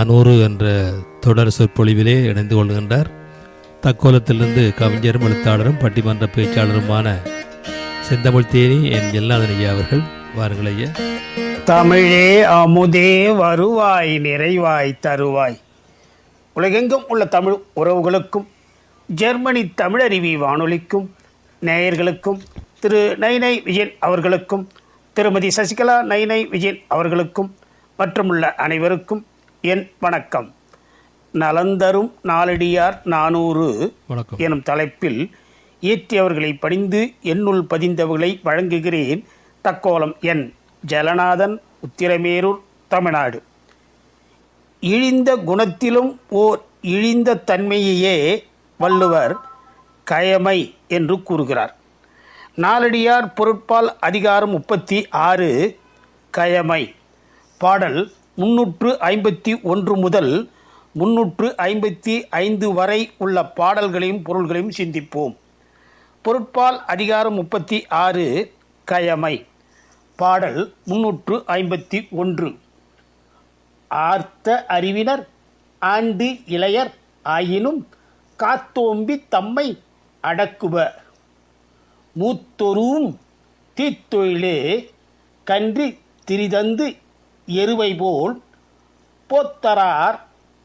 அநூறு என்ற தொடர் சொற்பொழிவிலே இணைந்து கொள்கின்றார். தக்கோலத்திலிருந்து கவிஞரும் எழுத்தாளரும் பட்டிமன்ற பேச்சாளருமான செந்தமிழ் தேனி என் எல்லாதன் ஐயா அவர்கள் வாருங்கள் ஐயா. தமிழே அமுதே வருவாய் நிறைவாய் தருவாய். உலகெங்கும் உள்ள தமிழ் உறவுகளுக்கும் ஜெர்மனி தமிழருவி வானொலிக்கும் நேயர்களுக்கும் திரு நைனை விஜயன் அவர்களுக்கும் திருமதி சசிகலா நைனை விஜயன் அவர்களுக்கும் மற்றும் உள்ள அனைவருக்கும் என் வணக்கம். நலந்தரும் நாளடியார் நானூறு எனும் தலைப்பில் இயற்றியவர்களை பணிந்து என்னுள் பதிந்தவர்களை வழங்குகிறேன். தக்கோலம் என் ஜலநாதன் உத்திரமேரூர் தமிழ்நாடு. இழிந்த குணத்திலும் ஓர் இழிந்த தன்மையையே வள்ளுவர் கயமை என்று கூறுகிறார். நாலடியார் பொருட்பால் அதிகாரம் முப்பத்தி ஆறு கயமை. பாடல் முன்னூற்று ஐம்பத்தி ஒன்று முதல் முன்னூற்று ஐம்பத்தி ஐந்து வரை உள்ள பாடல்களையும் பொருள்களையும் சிந்திப்போம். பொருட்பால் அதிகாரம் முப்பத்தி ஆறு கயமை. பாடல் முன்னூற்று ஐம்பத்தி ஒன்று. ஆர்த்த அறிவினர் ஆண்டு இளையர் ஆயினும் காத்தோம்பி தம்மை அடக்குவ மூத்தொரும் தீத்தொழிலே கன்றி திரிதந்து எருவை போல் போத்தரார்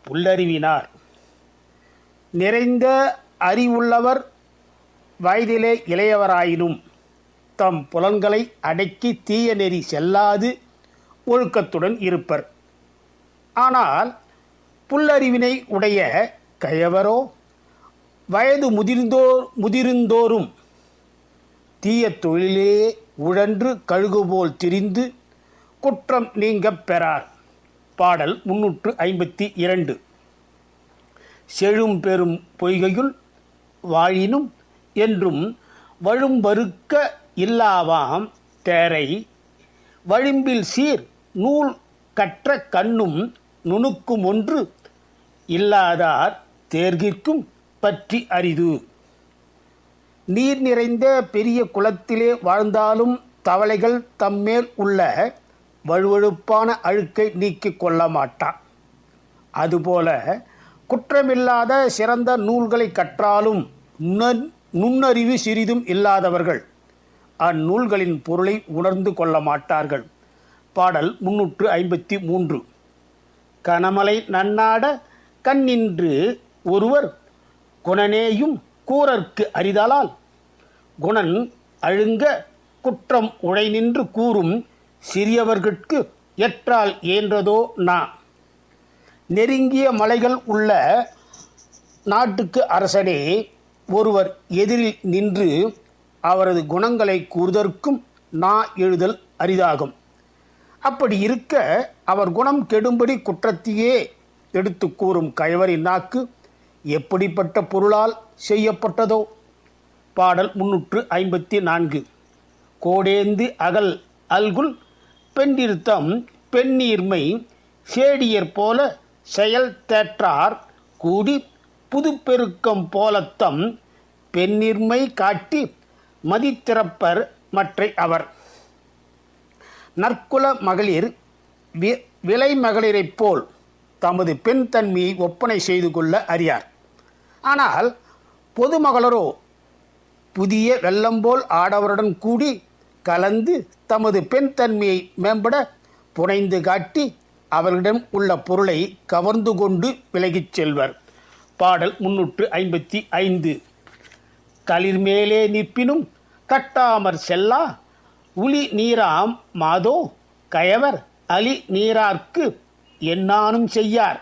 புல்லறிவினார் நிறைந்த அறிவுள்ளவர் வயதிலே இளையவராயினும் தம் புலன்களை அடக்கி தீய நெறி செல்லாது ஒழுக்கத்துடன் இருப்பர். ஆனால் புல்லறிவினை உடைய கயவரோ வயது முதிர்ந்தோர் முதிர்ந்தோறும் தீய தொழிலே உழன்று கழுகுபோல் திரிந்து குற்றம் நீங்கப் பெறார் பாடல் முன்னூற்று ஐம்பத்தி இரண்டு. செழும் பெரும் பொய்கையுள் வாழினும் என்றும் வழும்பருக்க இல்லாவாம் தேரை. வழிம்பில் சீர் நூல் கற்ற கண்ணும் நுணுக்கும் ஒன்று இல்லாதார் தேர்கிற்கும் பற்றி அரிது. நீர் நிறைந்த பெரிய குளத்திலே வாழ்ந்தாலும் தவளைகள் தம்மேல் உள்ள வழுவழுப்பான அழுக்கை நீக்கிக் கொள்ள மாட்டான். அதுபோல குற்றமில்லாத சிறந்த நூல்களை கற்றாலும் நுண்ணறிவு சிறிதும் இல்லாதவர்கள் அந்நூல்களின் பொருளை உணர்ந்து கொள்ள மாட்டார்கள். பாடல் முன்னூற்று ஐம்பத்தி மூன்று. கனமலை நன்னாட கண்ணின்று ஒருவர் குணனேயும் கூறற்கு அரிதலால் குணன் அழுங்க குற்றம் உழை நின்று கூறும் சிறியவர்கட்கு எற்றால் ஏன்றதோ நா நெருங்கிய மலைகள் உள்ள நாட்டுக்கு அரசனே ஒருவர் எதிரில் நின்று அவரது குணங்களை கூறுதற்கும் நா எழுதல் அரிதாகும். அப்படி இருக்க அவர் குணம் கெடும்படி குற்றத்தையே எடுத்து கூறும் கயவரின் நாக்கு எப்படிப்பட்ட பொருளால் செய்யப்பட்டதோ? பாடல் முன்னூற்று ஐம்பத்தி நான்கு. கோடேந்து அகல் அல்குல் பெண்டிருத்தம் பெண்ணீர்மை சேடியர் போல செயல் தேற்றார் கூடி புதுப்பெருக்கம் போலத்தம் பெண்ணிர்மை காட்டி மதித்திறப்பர் மற்றை அவர். நற்குல மகளிர் வி- விலை மகளிரைப் போல் தமது பெண் தன்மையை ஒப்பனை செய்து கொள்ள அறியார். ஆனால் பொதுமகளரோ புதிய வெள்ளம்போல் ஆடவருடன் கூடி கலந்து தமது பெண் தன்மையை மேம்பட புனைந்து காட்டி அவர்களிடம் உள்ள பொருளை கவர்ந்து கொண்டு விலகிச் செல்வர். பாடல் முன்னூற்று ஐம்பத்தி ஐந்து. களிர் மேலே நிற்பினும் கட்டாமற் செல்லா உளி நீராம் மாதோ கயவர் அலி நீரார்க்கு என்னானும் செய்யார்.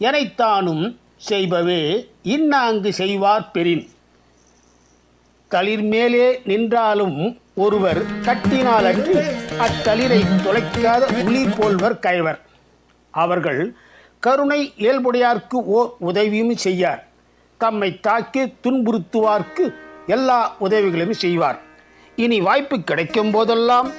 எனைத்தானும் செய்பவே இன்னாங்கு செய்வார் பெறின். தளிர் மேலே நின்றாலும் ஒருவர் கட்டினால் அன்றி அத்தளிரை தொலைக்காத உளி போல்வர் கயவர். அவர்கள் கருணை இயல்புடையார்க்கு ஓர் உதவியும் செய்யார். தம்மை தாக்கி துன்புறுத்துவார்க்கு எல்லா உதவிகளையும் செய்வார். இனி வாய்ப்பு கிடைக்கும் போதெல்லாம்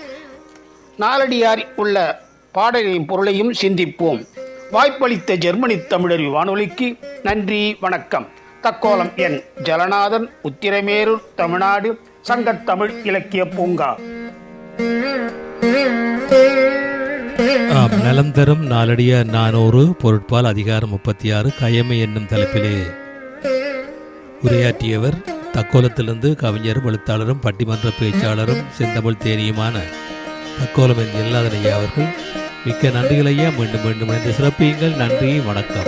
நாலடியார் உள்ள பாடலின் பொருளையும் சிந்திப்போம். வாய்ப்பளித்த ஜெர்மனி தமிழர் வானொலிக்கு நன்றி வணக்கம். தக்கோலம் என் ஜலநாதன் உத்திரமேரூர் தமிழ்நாடு சங்கத்தமிழ் இலக்கிய பூங்கா. ஆம், நலம் தரும் நாளடிய நானூறு பொருட்பால் அதிகாரம் முப்பத்தி ஆறு கயமை என்னும் தலைப்பிலே உரையாற்றியவர் தக்கோலத்திலிருந்து கவிஞரும் எழுத்தாளரும் பட்டிமன்ற பேச்சாளரும் செந்தமிழ் தேனியுமான தக்கோலம் என் எல்லாதன் ஐயா அவர்கள். மிக்க நன்றிகள் ஐயா மீண்டும் மீண்டும் இணைந்து சிறப்பியுங்கள். நன்றி வணக்கம்.